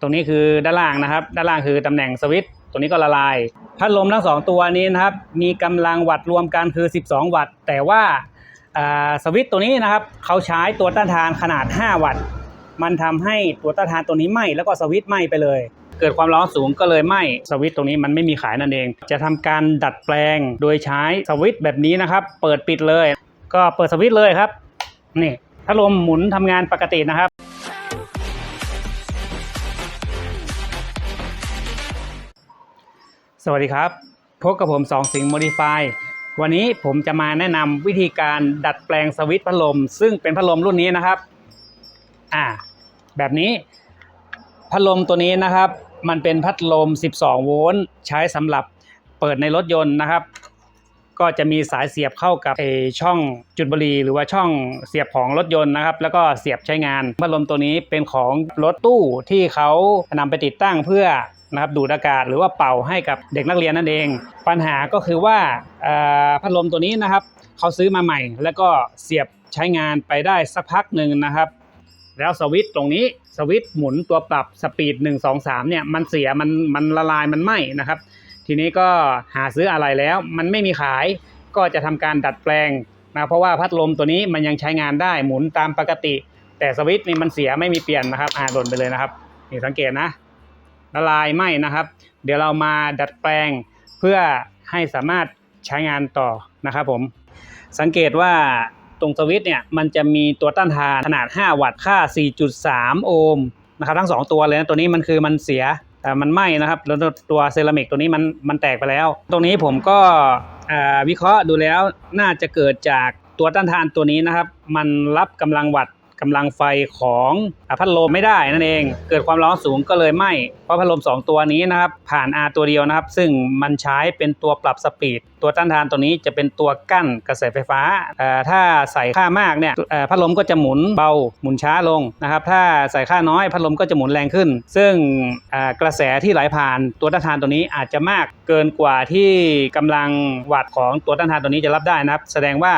ตรงนี้คือด้านล่างนะครับ ด้านล่างคือตำแหน่งสวิตช์ตรงนี้ก็ละลาย พัดลมทั้งสองตัวนี้นะครับ มีกำลังวัตต์รวมกันคือ 12 วัตต์ แต่ว่าสวิตช์ตัวนี้นะครับเขาใช้ตัวต้านทานขนาด 5 วัตต์ มันทำให้ตัวต้านทานตัวนี้ไหม้แล้วก็สวิตช์ไหม้ไปเลย เกิดความร้อนสูงก็เลยไหม้สวิตช์ตรงนี้มันไม่มีขายนั่นเอง จะทำการดัดแปลงโดยใช้สวิตช์แบบนี้นะครับ เปิดปิดเลย ก็เปิดสวิตช์เลยครับ นี่พัดลมหมุนทำงานปกตินะครับ สวัสดีครับ พบกับผมสองสิงห์โมดิฟายวันนี้ผมจะมาแนะนำวิธีการดัดแปลงสวิตช์พัดลม ซึ่งเป็นพัดลมรุ่นนี้นะครับอ่าแบบนี้ พัดลมตัวนี้นะครับ มันเป็นพัดลม 12 โวลต์ใช้สำหรับเปิดในรถยนต์นะครับ ก็จะมีสายเสียบเข้ากับไอช่องจุดบุหรี่หรือว่าช่องเสียบของรถยนต์นะครับ แล้วก็เสียบใช้งาน พัดลมตัวนี้เป็นของรถตู้ที่เขานำไปติดตั้งเพื่อ นะครับดูดอากาศหรือว่าเป่าให้กับเด็กนักเรียนนั่นเอง ปัญหาก็คือว่าพัดลมตัวนี้นะครับเขาซื้อมาใหม่ แล้วก็เสียบใช้งานไปได้สักพักหนึ่งนะครับแล้วสวิตช์ตรงนี้สวิตช์หมุนตัวปรับสปีด 1 2 3เนี่ยมันเสียมันมันละลายมันไหมนะครับ ทีนี้ก็หาซื้ออะไรแล้ว มันไม่มีขายก็จะทำการดัดแปลงนะเพราะว่าพัดลมตัวนี้มันยังใช้งานได้หมุนตามปกติ แต่สวิตช์นี่มันเสียไม่มีเปลี่ยนนะครับอ่าหล่นไปเลยนะครับนี่สังเกตนะ ละลายไหมนะครับ เดี๋ยวเรามาดัดแปลงเพื่อให้สามารถใช้งานต่อนะครับผมสังเกตว่าตรงสวิตเนี่ยมันจะมีตัวต้านทานขนาด 5 วัตต์ค่า 4.3 โอห์มนะครับทั้ง 2 ตัวเลยนะตัวนี้มันคือมันเสียแต่มันไหม้นะครับแล้วตัวเซรามิกตัวนี้มันมันแตกไปแล้ว ตรงนี้ผมก็วิเคราะห์ดูแล้วน่าจะเกิดจากตัวต้านทานตัวนี้นะครับ มันรับกำลังวัตต์กำลังไฟของอ่าพัดลมไม่ได้นั่นเอง เกิดความร้อนสูงก็เลยไหม้เพราะพัดลม 2 ตัวนี้นะครับผ่าน R ตัวเดียวนะครับ ซึ่งมันใช้เป็นตัวปรับสปีด ตัวต้านทานตัวนี้จะเป็นตัวกั้นกระแสไฟฟ้า ถ้าใส่ค่ามากเนี่ยพัดลมก็จะหมุนเบาหมุนช้าลงนะครับ ถ้าใส่ค่าน้อยพัดลมก็จะหมุนแรงขึ้น ซึ่งกระแสที่ไหลผ่านตัวต้านทานตัวนี้อาจจะมากเกินกว่าที่กำลังวัตต์ของตัวต้านทานตัวนี้จะรับได้นะครับ แสดงว่า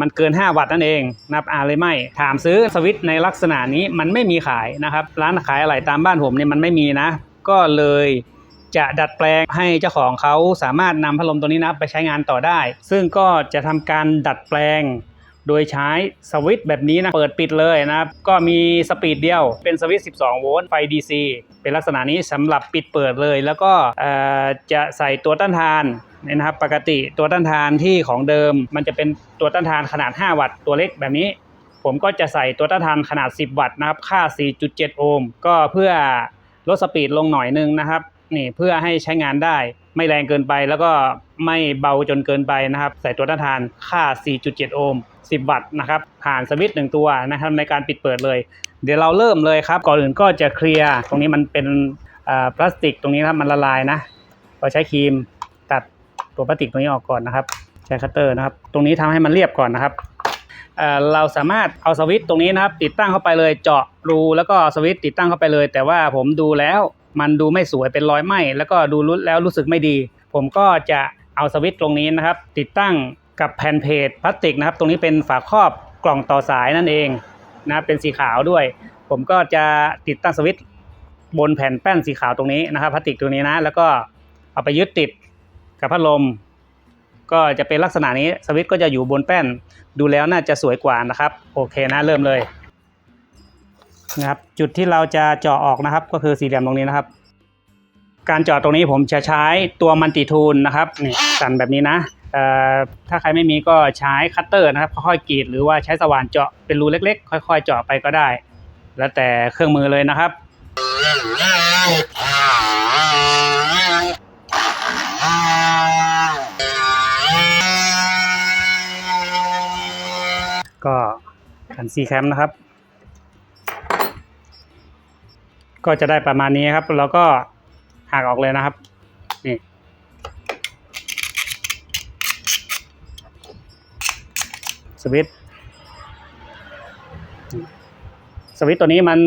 มันเกิน 5 วัตต์นั่นเองนะครับอาเลยไม่ถามซื้อสวิตช์ในลักษณะนี้มันไม่มีขายนะครับร้านขายอะไรตามบ้านผมเนี่ยมันไม่มีนะ ก็เลยจะดัดแปลงให้เจ้าของเขาสามารถนำพัดลมตัวนี้นะไปใช้งานต่อได้ ซึ่งก็จะทำการดัดแปลง โดยใช้สวิตช์แบบนี้นะ เปิดปิดเลยนะครับ ก็มีสปีดเดียว เป็นสวิตช์ 12 โวลต์ ไฟ DC เป็นลักษณะนี้สำหรับปิดเปิดเลย แล้วก็จะใส่ตัวต้านทานนะครับ ปกติตัวต้านทานที่ของเดิม มันจะเป็นตัวต้านทานขนาด 5 วัตต์ตัวเล็กแบบนี้ ผมก็จะใส่ตัวต้านทานขนาด 10 วัตต์นะครับ ค่า 4.7 โอห์ม ก็เพื่อ ลดสปีดลงหน่อยนึงนะครับนี่เพื่อให้ใช้งานได้ไม่แรงเกินไปแล้วก็ไม่เบาจนเกินไปนะครับ ใส่ตัวต้านทานค่า 4.7 โอห์ม 10 วัตต์นะครับ ผ่านสวิตช์หนึ่งตัวนะครับในการปิดเปิดเลย เดี๋ยวเราเริ่มเลยครับ ก่อนอื่นก็จะเคลียร์ตรงนี้มันเป็นพลาสติกตรงนี้นะครับมันละลายนะเราใช้ครีมตัดตัวพลาสติกตรงนี้ออกก่อนนะครับ ใช้คัตเตอร์นะครับ ตรงนี้ทำให้มันเรียบก่อนนะครับ เราสามารถเอาสวิตช์ตรงนี้นะครับ ติดตั้งเข้าไปเลยเจาะรูแล้วก็สวิตช์ติดตั้งเข้าไปเลย แต่ว่าผมดูแล้วมันดูไม่สวยเป็นรอยไหม้แล้วก็ดูรู้แล้วรู้สึกไม่ดี ผมก็จะเอาสวิตช์ตรงนี้นะครับ ติดตั้งกับแผ่นเพจพลาสติกนะครับ ตรงนี้เป็นฝาครอบกล่องต่อสายนั่นเองนะเป็นสีขาวด้วย ผมก็จะติดตั้งสวิตช์บนแผ่นแป้นสีขาวตรงนี้นะครับพลาสติกตรงนี้นะ แล้วก็เอาไปยึดติดกับพัดลม ก็จะเป็นลักษณะนี้สวิตช์ก็จะอยู่บนแป้น ดูแล้วน่าจะสวยกว่านะครับ โอเคนะเริ่มเลยนะครับจุดที่เราจะเจาะออกนะครับ ก็คือสี่เหลี่ยมตรงนี้นะครับ การเจาะตรงนี้ผมจะใช้ตัวมันติทูลนะครับนี่สั่นแบบนี้นะเอ่อถ้าใครไม่มีก็ใช้คัตเตอร์นะครับค่อยๆกรีดหรือว่าใช้สว่านเจาะเป็นรูเล็กๆ ค่อย ๆ เจาะไปก็ได้ แล้วแต่เครื่องมือเลยนะครับ ก็ขันซีแคมนะครับ ก็จะได้ประมาณนี้ครับ แล้วก็หักออกเลยนะครับ นี่สวิตสวิตตัวนี้มัน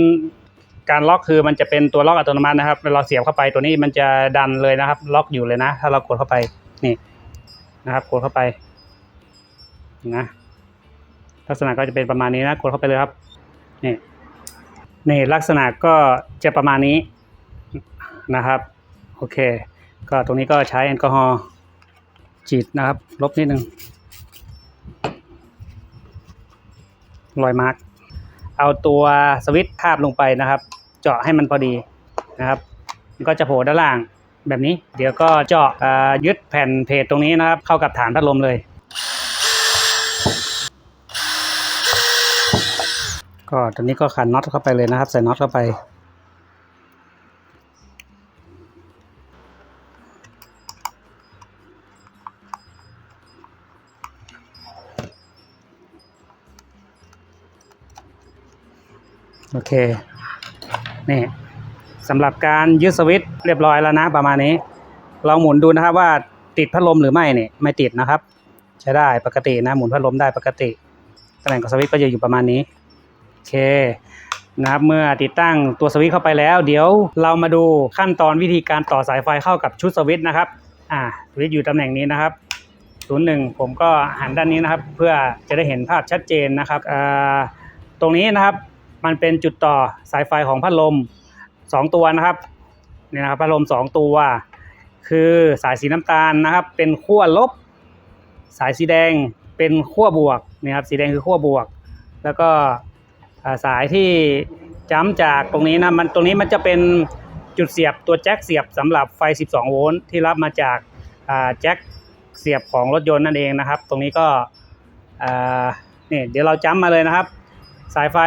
การล็อกคือมันจะเป็นตัวล็อกอัตโนมัตินะครับเวลาเสียบเข้าไปตัวนี้มันจะดันเลยนะครับ ล็อกอยู่เลยนะ ถ้าเรากดเข้าไปนี่นะครับ กดเข้าไปนะ ลักษณะก็จะเป็นประมาณนี้นะกดเข้าไปเลยครับนี่นี่ลักษณะก็จะประมาณนี้นะครับโอเค ก็ตรงนี้ก็ใช้แอลกอฮอล์ฉีดนะครับ ลบนิดนึงรอยมาร์กเอาตัวสวิตช์ทาบลงไปนะครับ เจาะให้มันพอดีนะครับก็จะโผล่ด้านล่างแบบนี้ เดี๋ยวก็เจาะยึดแผ่นเพจตรงนี้นะครับ เข้ากับฐานพัดลมเลย ก็ตอนนี้ก็ขันน็อตเข้าไปเลยนะครับ ใส่น็อตเข้าไป โอเค นี่สำหรับการยึดสวิตช์เรียบร้อยแล้วนะประมาณนี้ ลองหมุนดูนะครับว่าติดพัดลมหรือไม่เนี่ยไม่ติดนะครับ ใช้ได้ปกตินะหมุนพัดลมได้ปกติตำแหน่งของสวิตช์ก็จะอยู่ประมาณนี้ เคนะครับเมื่อติดตั้งตัวสวิตช์เข้าไปแล้ว เดี๋ยวเรามาดูขั้นตอนวิธีการต่อสายไฟเข้ากับชุดสวิตช์นะครับอ่าสวิตช์อยู่ตำแหน่งนี้นะครับศูนย์หนึ่งผมก็หันด้านนี้นะครับ เพื่อจะได้เห็นภาพชัดเจนนะครับอ่าตรงนี้นะครับมันเป็นจุดต่อสายไฟของพัดลม 2 ตัวนะครับนี่นะครับพัดลม 2 ตัว คือสายสีน้ำตาลนะครับ เป็นขั้วลบ สายสีแดงเป็นขั้วบวกนี่ครับสีแดงคือขั้วบวก แล้วก็ สายที่จ้ำจากตรงนี้นะมันตรงนี้มันจะเป็นจุดเสียบตัวแจ็คเสียบสำหรับไฟ 12 โวลต์ที่รับมาจากแจ็คเสียบของรถยนต์นั่นเองนะครับ ตรงนี้ก็นี่เดี๋ยวเราจ้ำมาเลยนะครับ สายไฟ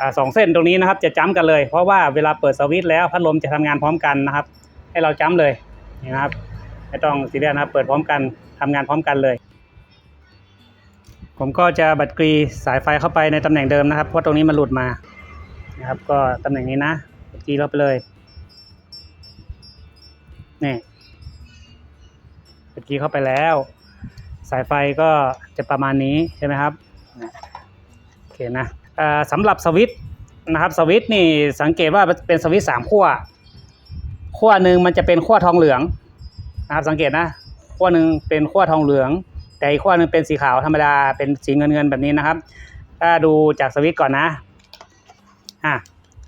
อสองเส้นตรงนี้นะครับ จะจ้ำกันเลย เพราะว่าเวลาเปิดสวิตช์แล้วพัดลมจะทำงานพร้อมกันนะครับ ให้เราจ้ำเลยนี่นะครับไม่ต้องซีเรียสนะครับ เปิดพร้อมกันทำงานพร้อมกันเลย ผมก็จะบัดกรีสายไฟเข้าไปในตำแหน่งเดิมนะครับ เพราะตรงนี้มันหลุดมานะครับก็ตำแหน่งนี้นะบัดกรีเข้าไปเลยนี่บัดกรีเข้าไปแล้ว สายไฟก็จะประมาณนี้ใช่ไหมครับโอเคนะสำหรับสวิตนะครับสวิตนี่สังเกตว่าเป็นสวิตสามขั้วขั้วหนึ่งมันจะเป็นขั้วทองเหลืองนะครับสังเกตนะขั้วหนึ่งเป็นขั้วทองเหลือง แต่อีกขั้วหนึ่งเป็นสีขาวธรรมดาเป็นสีเงินเงินแบบนี้นะครับ ถ้าดูจากสวิตช์ก่อนนะอะ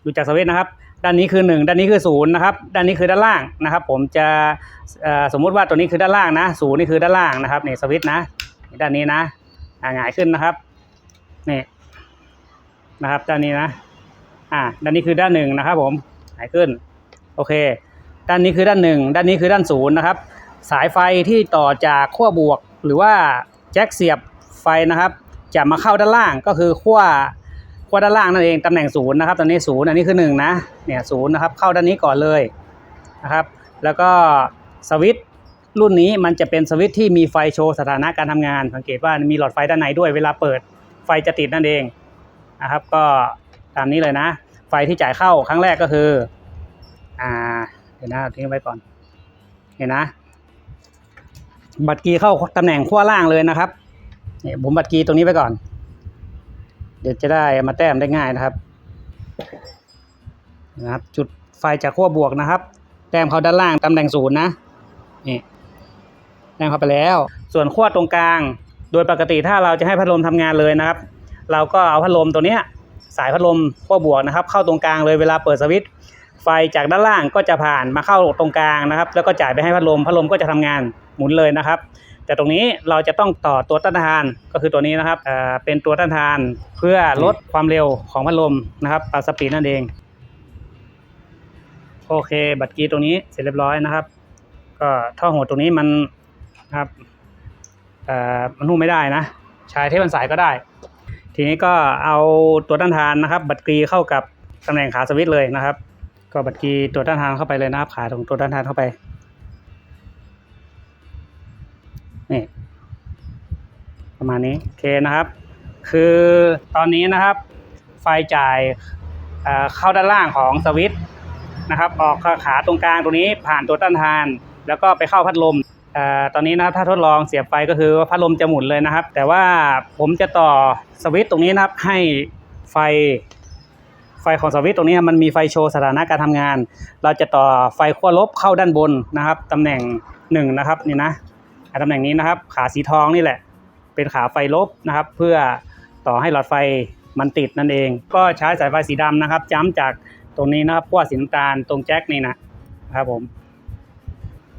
ดูจากสวิตช์นะครับ ด้านนี้คือหนึ่งด้านนี้คือศูนย์นะครับด้านนี้คือด้านล่างนะครับ ผมจะสมมุติว่าตัวนี้คือด้านล่างนะศูนย์นี่คือด้านล่างนะครับนี่สวิตช์นะนี่ด้านนี้นะอ่าหงายขึ้นนะครับนี่นะครับด้านนี้นะอ่าด้านนี้คือด้านหนึ่งนะครับ ผมหงายขึ้นโอเค ด้านนี้คือด้านหนึ่งด้านนี้คือด้านศูนย์นะครับ สายไฟที่ต่อจากขั้วบวก หรือว่าแจ็คเสียบไฟนะครับ จะมาเข้าด้านล่างก็คือขั้วขั้วด้านล่างนั่นเองตำแหน่งศูนย์นะครับตอนนี้ศูนย์อันนี้คือหนึ่งนะเนี่ยศูนย์นะครับเข้าด้านนี้ก่อนเลยนะครับ แล้วก็สวิตช์รุ่นนี้มันจะเป็นสวิตช์ที่มีไฟโชว์สถานะการทำงาน สังเกตว่ามีหลอดไฟด้านในด้วยเวลาเปิดไฟจะติดนั่นเองนะครับ ก็ตามนี้เลยนะ ไฟที่จ่ายเข้าครั้งแรกก็คืออ่าเดี๋ยวนะทิ้งไว้ก่อนเห็นนะ บัตรกีเข้าตำแหน่งขั้วล่างเลยนะครับเนี่ยผมบัตรกีตรงนี้ไปก่อน เดี๋ยวจะได้มาแต้มได้ง่ายนะครับนะครับ จุดไฟจากขั้วบวกนะครับ แต้มเขาด้านล่างตำแหน่งศูนย์นะนี่แต้มเข้าไปแล้ว ส่วนขั้วตรงกลาง โดยปกติถ้าเราจะให้พัดลมทำงานเลยนะครับ เราก็เอาพัดลมตัวเนี้ยสายพัดลมขั้วบวกนะครับ เข้าตรงกลางเลยเวลาเปิดสวิตช์ไฟจากด้านล่างก็จะผ่านมาเข้าตรงกลางนะครับ แล้วก็จ่ายไปให้พัดลมพัดลมก็จะทำงาน หมุนเลยนะครับ แต่ตรงนี้เราจะต้องต่อตัวต้านทานก็คือตัวนี้นะครับเอ่อเป็นตัวต้านทานเพื่อลดความเร็วของพัดลมนะครับปรับสปีดนั่นเอง โอเค บัตรกีตรงนี้เสร็จเรียบร้อยนะครับ ก็ท่อโหดตรงนี้มันครับเอ่อมันหุ้มไม่ได้นะใช้เทปมันสายก็ได้ ทีนี้ก็เอาตัวต้านทานนะครับ บัตรกีเข้ากับตำแหน่งขาสวิตช์เลยนะครับ ก็บัตรกีตัวต้านทานเข้าไปเลยนะครับขาตรงตัวต้านทานเข้าไป นี่ประมาณนี้โอเคนะครับ คือตอนนี้นะครับ ไฟจ่ายเข้าด้านล่างของสวิตช์นะครับ ออกขาตรงกลางตรงนี้ผ่านตัวต้านทาน แล้วก็ไปเข้าพัดลมอตอนนี้นะครับถ้าทดลองเสียบไฟก็คือว่าพัดลมจะหมุนเลยนะครับ แต่ว่าผมจะต่อสวิตช์ตรงนี้นะครับ ให้ไฟไฟของสวิตช์ตรงนี้มันมีไฟโชว์สถานะการทำงาน เราจะต่อไฟขั้วลบเข้าด้านบนนะครับตำแหน่งหนึ่งนะครับนี่นะ ตำแหน่งนี้นะครับ ขาสีทองนี่แหละ เป็นขาไฟลบนะครับ เพื่อต่อให้หลอดไฟมันติดนั่นเอง ก็ใช้สายไฟสีดำนะครับ จ้ำจากตรงนี้นะครับขั้วสีน้ำตาลตรงแจ็คนี่นะครับผม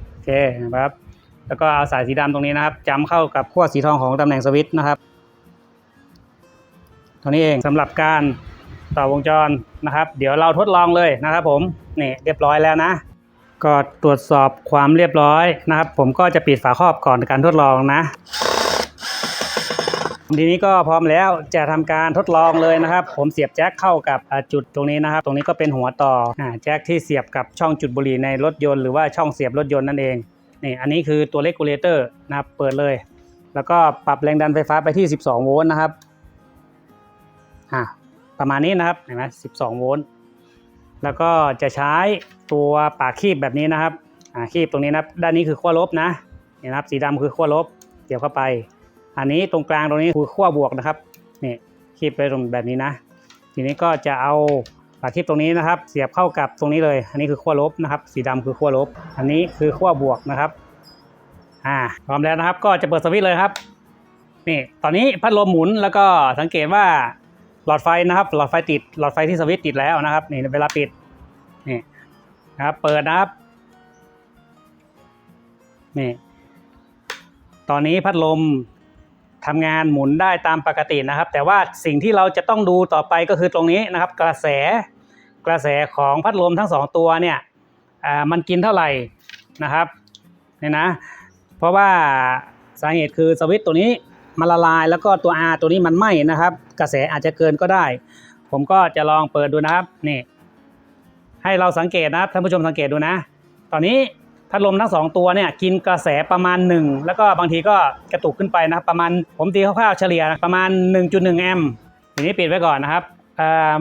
โอเคนะครับ แล้วก็เอาสายสีดำตรงนี้นะครับจำเข้ากับขั้วสีทองของตำแหน่งสวิตช์นะครับตัวนี้เองสำหรับการต่อวงจรนะครับ เดี๋ยวเราทดลองเลยนะครับผมนี่เรียบร้อยแล้วนะ ก็ตรวจสอบความเรียบร้อยนะครับ ผมก็จะปิดฝาครอบก่อนการทดลองนะ ทีนี้ก็พร้อมแล้วจะทำการทดลองเลยนะครับ ผมเสียบแจ็คเข้ากับจุดตรงนี้นะครับ ตรงนี้ก็เป็นหัวต่อแจ็คที่เสียบกับช่องจุดบุหรี่ในรถยนต์หรือว่าช่องเสียบรถยนต์นั่นเองนี่อันนี้คือตัวเลกูเลเตอร์นะครับเปิดเลย แล้วก็ปรับแรงดันไฟฟ้าไปที่ 12 โวลต์นะครับอ่าประมาณนี้นะครับเห็นไหม12 โวลต์แล้วก็จะใช้ ตัวปากคีบแบบนี้นะครับอ่าคีบตรงนี้นะครับด้านนี้คือขั้วลบนะนี่นะครับสีดำคือขั้วลบเสียบเข้าไป อันนี้ตรงกลางตรงนี้คือขั้วบวกนะครับนี่คีบไปตรงแบบนี้นะ ทีนี้ก็จะเอาปากคีบตรงนี้นะครับ เสียบเข้ากับตรงนี้เลย อันนี้คือขั้วลบนะครับ สีดำคือขั้วลบ อันนี้คือขั้วบวกนะครับอ่าพร้อมแล้วนะครับ ก็จะเปิดสวิตช์เลยครับนี่ตอนนี้พัดลมหมุนแล้วก็สังเกตว่าหลอดไฟนะครับ หลอดไฟติดหลอดไฟที่สวิตช์ติดแล้วนะครับ นี่เวลาปิดนี่ ครับ เปิดนะครับนี่ตอนนี้พัดลมทำงานหมุนได้ตามปกตินะครับ แต่ว่าสิ่งที่เราจะต้องดูต่อไปก็คือตรงนี้นะครับ กระแสกระแสของพัดลมทั้งสองตัวเนี่ยอ่ามันกินเท่าไหร่นะครับเนี่ยนะ เพราะว่าสาเหตุคือสวิตตัวนี้มันละลายแล้วก็ตัว R ตัวนี้มันไหม้นะครับ กระแสอาจจะเกินก็ได้ ผมก็จะลองเปิดดูนะครับนี่ ให้เราสังเกตนะครับท่านผู้ชมสังเกตดูนะ ตอนนี้พัดลมทั้งสองตัวเนี่ยกินกระแสประมาณ 1 แล้วก็บางทีก็กระตุกขึ้นไปนะครับประมาณผมตีคร่าวๆเฉลี่ยประมาณ 1.1 แอมป์ทีนี้ปิดไว้ก่อนนะครับอ่า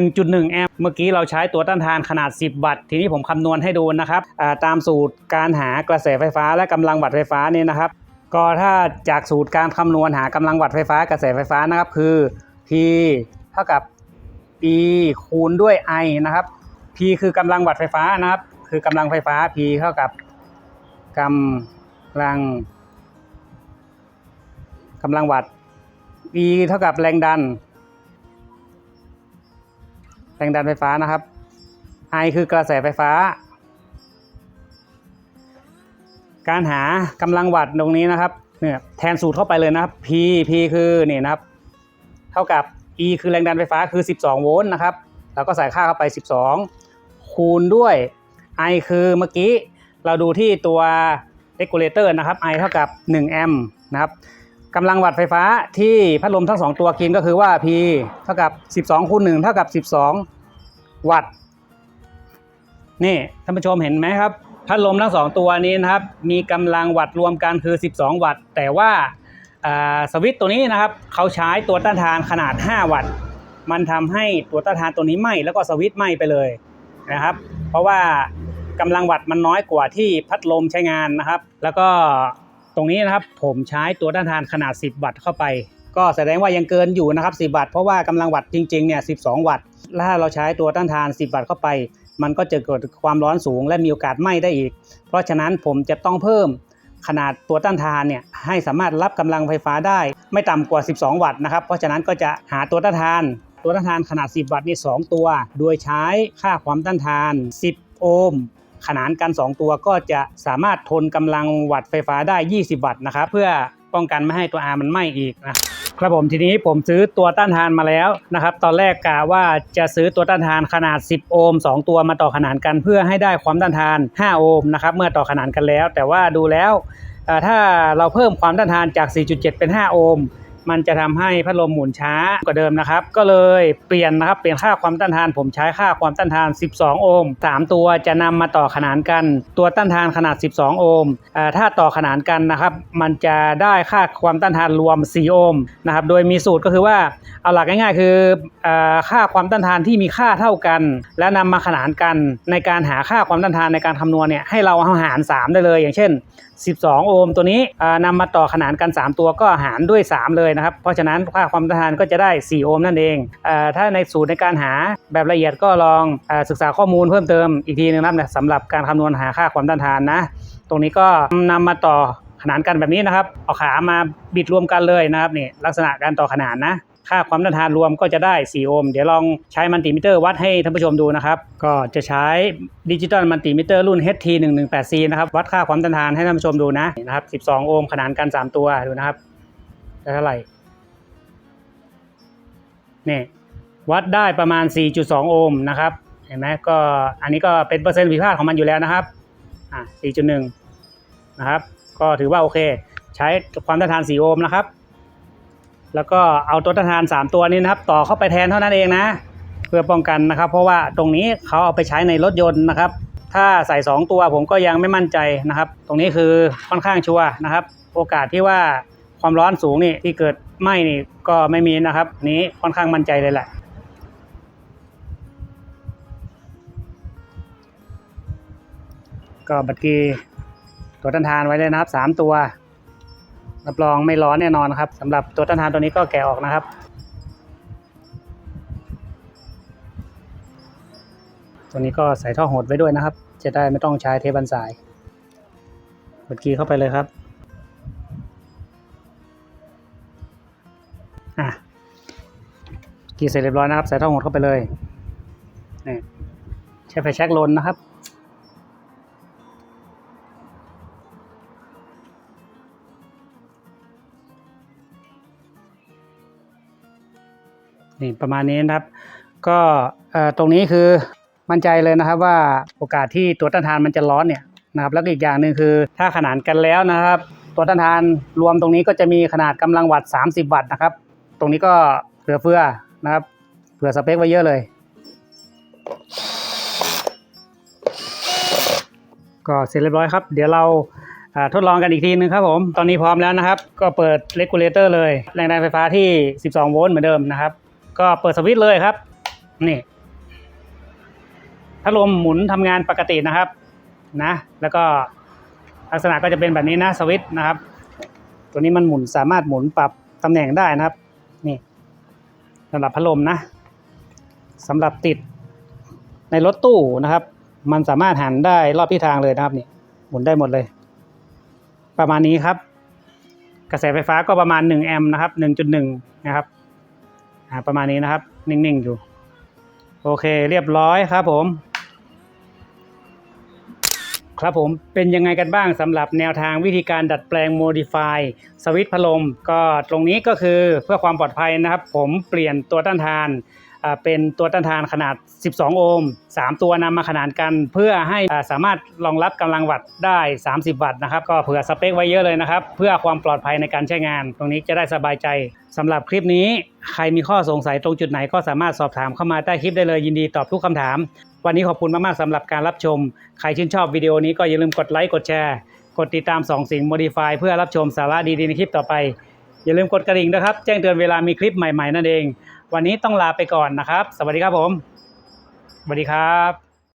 1.1 แอมป์เมื่อกี้เราใช้ตัวต้านทานขนาด 10 วัตต์ ทีนี้ผมคำนวณให้ดูนะครับอ่าตามสูตรการหากระแสไฟฟ้าและกำลังวัตต์ไฟฟ้าเนี่ยนะครับ ก็ถ้าจากสูตรการคำนวณหากำลังวัตต์ไฟฟ้ากระแสไฟฟ้านะครับคือ P เท่ากับ E คูณด้วย I นะครับ P คือกำลังวัตต์ไฟฟ้านะครับ คือกำลังไฟฟ้า P เท่ากับกำลังกำลังวัตต์ E เท่ากับแรงดัน แรงดันไฟฟ้านะครับ I คือกระแสไฟฟ้า การหากำลังวัตต์ตรงนี้นะครับเนี่ยแทนสูตรเข้าไปเลยนะครับ P P คือนี่นะครับ เท่ากับ E คือแรงดันไฟฟ้าคือ 12 โวลต์นะครับเราก็ใส่ค่าเข้าไป 12 คูณด้วย I คือเมื่อกี้เราดูที่ตัว regulator นะครับ I เท่ากับ1แอมป์นะครับกำลังวัตต์ไฟฟ้าที่พัดลมทั้ง 2 ตัวกินก็คือว่า P เท่ากับ 12คูณ1เท่ากับ 12 วัตต์นี่ท่านผู้ชมเห็นไหมครับ พัดลมทั้งสองตัวนี้นะครับ มีกำลังวัตต์รวมกันคือ 12 วัตต์ แต่ว่าสวิตตัวนี้นะครับเขาใช้ตัวต้านทานขนาด 5 วัตต์ มันทำให้ตัวต้านทานตัวนี้ไหม้แล้วก็สวิตไหม้ไปเลย นะครับ เพราะว่ากำลังวัตมันน้อยกว่าที่พัดลมใช้งานนะครับ แล้วก็ตรงนี้นะครับผมใช้ตัวต้านทานขนาด 10 วัตต์เข้าไป ก็แสดงว่ายังเกินอยู่นะครับ 10 วัตต์เพราะว่ากำลังวัตต์จริงๆเนี่ย 12 วัตต์ถ้าเราใช้ตัวต้านทาน 10 วัตต์เข้าไป มันก็จะเกิดความร้อนสูงและมีโอกาสไหม้ได้อีก เพราะฉะนั้นผมจะต้องเพิ่มขนาดตัวต้านทานเนี่ยให้สามารถรับกำลังไฟฟ้าได้ไม่ต่ำกว่า 12 วัตต์นะครับ เพราะฉะนั้นก็จะหาตัวต้านทาน ตัวต้านทานขนาด 10 วัตต์นี่2ตัว โดยใช้ค่าความต้านทาน 10 โอห์มขนานกัน 2 ตัวก็จะสามารถทนกำลังวัตต์ไฟฟ้าได้ 20 วัตต์นะครับเพื่อป้องกันไม่ให้ตัว R มันไหม้อีกนะครับผมทีนี้ผมซื้อตัวต้านทานมาแล้วนะครับ ตอนแรกกะว่าจะซื้อตัวต้านทานขนาด 10 โอห์ม2 ตัวมาต่อขนานกันเพื่อให้ได้ความต้านทาน 5 โอห์มนะครับเมื่อต่อขนานกันแล้ว แต่ว่าดูแล้วถ้าเราเพิ่มความต้านทานจาก 4.7 เป็น 5 โอห์ม มันจะทำให้พัดลมหมุนช้ากว่าเดิมนะครับ ก็เลยเปลี่ยนนะครับเปลี่ยนค่าความต้านทานผมใช้ค่าความต้านทาน 12 โอห์ม3 ตัวจะนำมาต่อขนานกัน ตัวต้านทานขนาด 12 โอห์มอ่อถ้าต่อขนานกันนะครับ มันจะได้ค่าความต้านทานรวม 4 โอห์มนะครับโดยมีสูตรก็คือว่าเอาหลักง่ายๆ คืออ่อค่าความต้านทานที่มีค่าเท่ากัน แล้วนำมาขนานกันในการหาค่าความต้านทานในการคำนวณเนี่ยให้เราเอาหาร 3 ได้เลย อย่างเช่น 12 โอห์มตัวนี้อ่านำมาต่อขนานกัน 3 ตัวก็หารด้วย 3 เลยนะครับ เพราะฉะนั้นค่าความต้านทานก็จะได้ 4 โอห์มนั่นเองอถ้าในสูตรในการหาแบบละเอียดก็ลองอศึกษาข้อมูลเพิ่มเติมอีกทีนึงนะครับสำหรับการคำนวณหาค่าความต้านทานนะ ตรงนี้ก็นำมาต่อขนานกันแบบนี้นะครับ เอาขามาบิดรวมกันเลยนะครับนี่ลักษณะการต่อขนานนะ ค่าความต้านทานรวมก็จะได้ 4 โอห์ม เดี๋ยวลองใช้มัลติมิเตอร์วัดให้ท่านผู้ชมดูนะครับ ก็จะใช้ดิจิตอลมัลติมิเตอร์รุ่น HT118C นะครับ วัดค่าความต้านทานให้ท่านผู้ชมดูนะนะครับ 12 โอห์มขนานกัน 3 ตัวดูนะครับได้เท่าไหร่นี่วัดได้ประมาณ 4.2 โอห์มนะครับ เห็นไหมก็อันนี้ก็เป็นเปอร์เซ็นต์ผิดพลาดของมันอยู่แล้วนะครับอ่า4.1 นะครับ ก็ถือว่าโอเค ใช้ความต้านทาน 4 โอห์มนะครับ แล้วก็เอาตัวต้านทาน 3 ตัวนี้นะครับ ต่อเข้าไปแทนเท่านั้นเองนะ เพื่อป้องกันนะครับ เพราะว่าตรงนี้เขาเอาไปใช้ในรถยนต์นะครับ ถ้าใส่ 2 ตัวผมก็ยังไม่มั่นใจนะครับ ตรงนี้คือค่อนข้างชัวร์นะครับ โอกาสที่ว่าความร้อนสูงนี่ที่เกิดไหม้นี่ก็ไม่มีนะครับ นี้ค่อนข้างมั่นใจเลยแหละก็บัตรกีตัวต้านทานไว้เลยนะครับสามตัว รับรองไม่ร้อนแน่นอนครับสำหรับตัวต้านทานตัวนี้ก็แกะออกนะครับ ตัวนี้ก็ใส่ท่อหดไว้ด้วยนะครับ จะได้ไม่ต้องใช้เทปบันสายบัตรกีเข้าไปเลยครับอะกีเสร็จเรียบร้อยนะครับ ใส่ท่อหดเข้าไปเลยนี่ใช้ไฟแช็กลนนะครับ นี่ประมาณนี้นะครับ ก็ตรงนี้คือมั่นใจเลยนะครับว่าโอกาสที่ตัวต้านทานมันจะร้อนเนี่ยนะครับแล้วก็อีกอย่างหนึ่งคือถ้าขนานกันแล้วนะครับ ตัวต้านทานรวมตรงนี้ก็จะมีขนาดกำลังวัตต์30 วัตต์นะครับ ตรงนี้ก็เผื่อเฟือนะครับ เผื่อสเปคไว้เยอะเลย ก็เสร็จเรียบร้อยครับ เดี๋ยวเราอ่าทดลองกันอีกทีนึงครับผม ตอนนี้พร้อมแล้วนะครับ ก็เปิดเลกูลเลเตอร์เลย แรงดันไฟฟ้าที่ 12 โวลต์เหมือนเดิมนะครับ ก็เปิดสวิตช์เลยครับ นี่พัดลมหมุนทำงานปกตินะครับนะ แล้วก็ลักษณะก็จะเป็นแบบนี้นะสวิตช์นะครับ ตัวนี้มันหมุนสามารถหมุนปรับตำแหน่งได้นะครับ นี่สำหรับพัดลมนะสำหรับติดในรถตู้นะครับ มันสามารถหันได้รอบทิศทางเลยนะครับนี่หมุนได้หมดเลย ประมาณนี้ครับ กระแสไฟฟ้าก็ประมาณ 1 แอมป์นะครับ 1.1 นะครับ อ่าประมาณนี้นะครับ นิ่งๆ อยู่ โอเคเรียบร้อยครับผม ครับผมเป็นยังไงกันบ้างสำหรับแนวทางวิธีการดัดแปลง modify สวิตช์พัดลม ก็ตรงนี้ก็คือเพื่อความปลอดภัยนะครับ ผมเปลี่ยนตัวต้านทาน เป็นตัวต้านทานขนาด 12 โอห์ม 3 ตัวนำมาขนานกัน เพื่อให้สามารถรองรับกำลังวัตต์ได้ 30 วัตต์นะครับ ก็เผื่อสเปคไว้เยอะเลยนะครับ เพื่อความปลอดภัยในการใช้งาน ตรงนี้จะได้สบายใจสำหรับคลิปนี้ ใครมีข้อสงสัยตรงจุดไหนก็สามารถสอบถามเข้ามาใต้คลิปได้เลยยินดีตอบทุกคำถาม วันนี้ขอบคุณมากๆสำหรับการรับชม ใครชื่นชอบวิดีโอนี้ก็อย่าลืมกดไลค์กดแชร์กดติดตามสองสิ่ง Modify เพื่อรับชมสาระดีๆในคลิปต่อไป อย่าลืมกดกระดิ่งนะครับ แจ้งเตือนเวลามีคลิปใหม่ๆนั่นเอง วันนี้ต้องลาไปก่อนนะครับ สวัสดีครับผมสวัสดีครับ